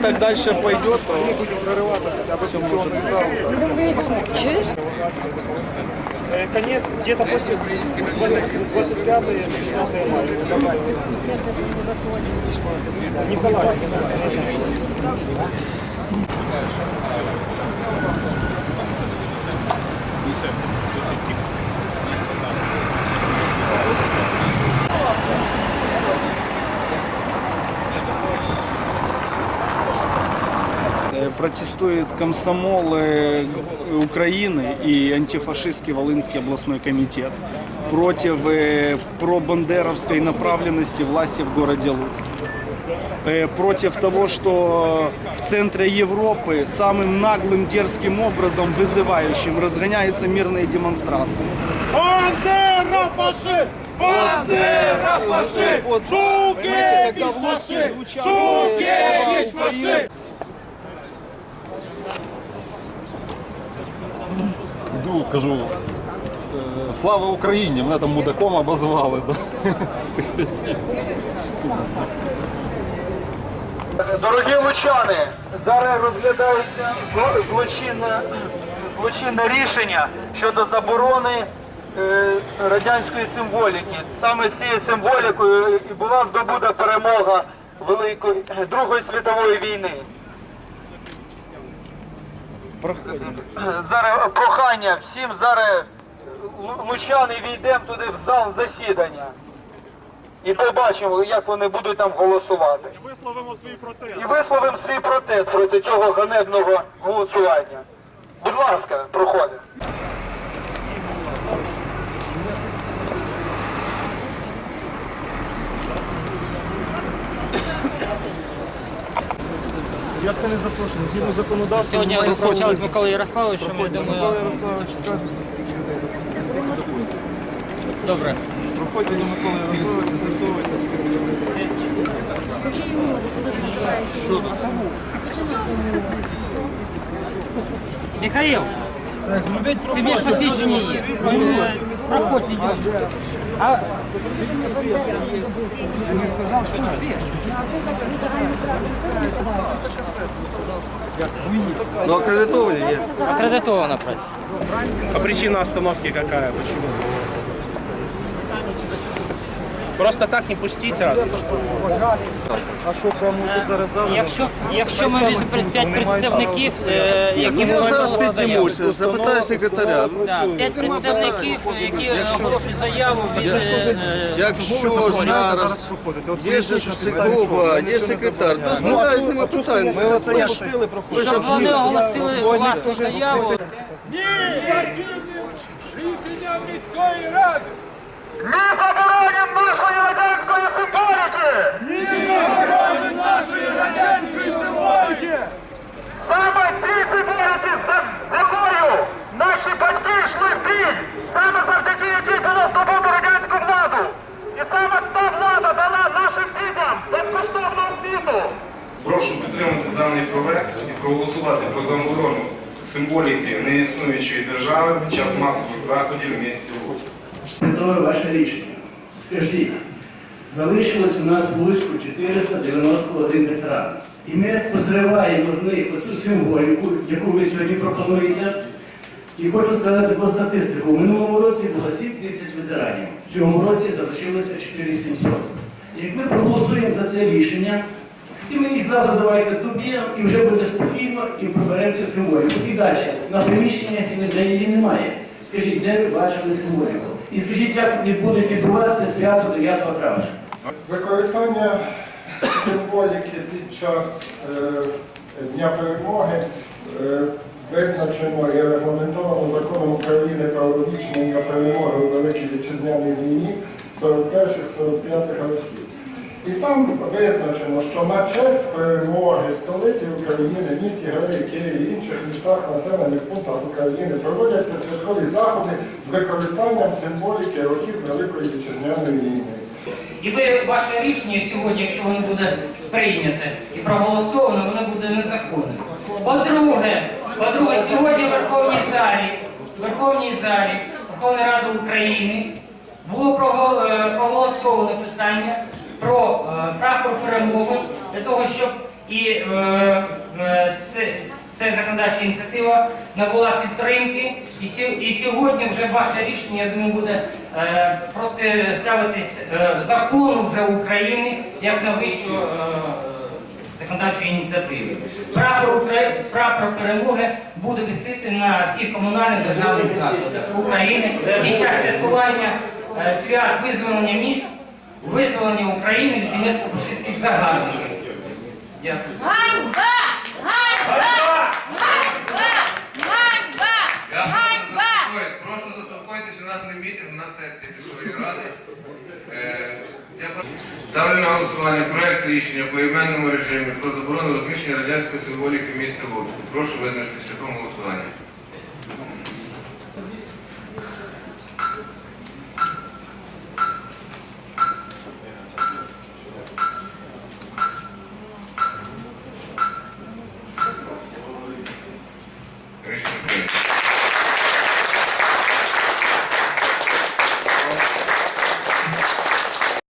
Так дальше пойдет, то мы будем прорываться хотя бы все может. Посмотрим. Э, конец где-то после 25-30 мая. Николай. Все, протестует комсомол э, Украины и антифашистский Волынский областной комитет против э, пробандеровской направленности власти в городе Луцке. Э, Против того, что в центре Европы самым наглым, дерзким образом, вызывающим, разгоняются мирные демонстрации. Бандера фашист! Бандера фашист! Вот, понимаете, когда в Луцке звучат э, слова Йду, кажу, е, слава Україні! Мене там мудаком обозвали. З. Дорогі лучани, зараз розглядається злочинне, злочинне рішення щодо заборони е, радянської символіки. Саме з цією символікою і була здобута перемога Великої Другої світової війни. Зараз прохання всім зараз лучани війдемо туди в зал засідання. І побачимо, як вони будуть там голосувати. І Висловимо свій протест. І висловимо свій протест проти цього ганебного голосування. Будь ласка, проходимо. Як це не запрошено? Згідно законодавства. Сьогодні я немає права зустрічалась з виїзду. Миколою Ярославовичем, я Микола думаю, Ярославович скаже, за скільки людей запустили. добре. Проходьте до Миколи Ярославовича, з'ясовуйте, скільки людей. Михаил, ты видишь посвящение есть? Э, Проходь, идем. А Ну, аккредитовали нет. аккредитована пресса. А причина остановки какая? Почему? Просто так не пустить разве. А що промусить зараз зал? Якщо, якщо ми візьмемо п'ять представників, е, які Я зараз заяву. піднімуся, запитаю секретаря. Да, П'ять представників, які оголошують заяву від е, е, Якщо зараз зараз є ж? Секова, є секретар, то складають нема питань. Ми оце я пустили, щоб вони оголосили власну заяву. Ми заборонимо нашої радянської символіки! Ні заборонимо нашої радянської символіки! Саме ті символіки, за з якою наші батьки йшли в бій, саме завдяки якій було здобуто радянську владу. І саме та влада дала нашим дітям безкоштовну освіту. Прошу підтримати даний проект і проголосувати про заборону символіки неіснуючої держави під час масових заходів в місті Луцьк. Готове ваше рішення. Скажіть, залишилось у нас близько 491 ветеран. І ми позриваємо з них оцю символіку, яку ви сьогодні пропонуєте. І хочу сказати по статистику. В минулому році було 7 тисяч ветеранів. В цьому році залишилося 4700. Як ми проголосуємо за це рішення, і ми їх зразу давайте доб'ємо, і вже буде спокійно, і приберемо цю символіку. І далі, на приміщеннях, де її немає. Скажіть, де ви бачили символіку? І скажіть, як буде відбуватися свято 9 травня? Використання символіки під час е, Дня перемоги е, визначено і регламентовано законом України про річнення перемоги у Великій Вітчизняній війні 41-45 років. І там визначено, що на честь перемоги столиці України, місті Героїв Києві і інших містах населених пунктах України проводяться святкові заходи з використанням символіки років Великої Вітчизняної війни. І ви ваше рішення сьогодні, якщо воно буде сприйняте і проголосовано, воно буде незаконним. По-друге, по-друге, сьогодні в Верховній залі, в Верховній залі Верховної Ради України було е, проголосовано питання про е, прапор перемоги для того, щоб І е, е, ця законодавча ініціатива набула підтримки. І, сьогодні вже ваше рішення, я думаю, буде протиставитись закону вже України як на вищу законодавчої ініціативи. Прапор, Прапор перемоги буде висіти на всіх комунальних державних закладах України під час святкування свят визволення міст, визволення України від німецько-фашистських загарбників. Дякую. Ганьба! Ганьба! Ганьба! Ганьба! Ганьба! Прошу заспокоїтися, у нас не мітинг, у нас сесія міської ради. Е, Ставлю на голосування проект рішення по іменному режимі про заборону розміщення радянської символіки міста Луцьку. Прошу визначити шляхом голосування.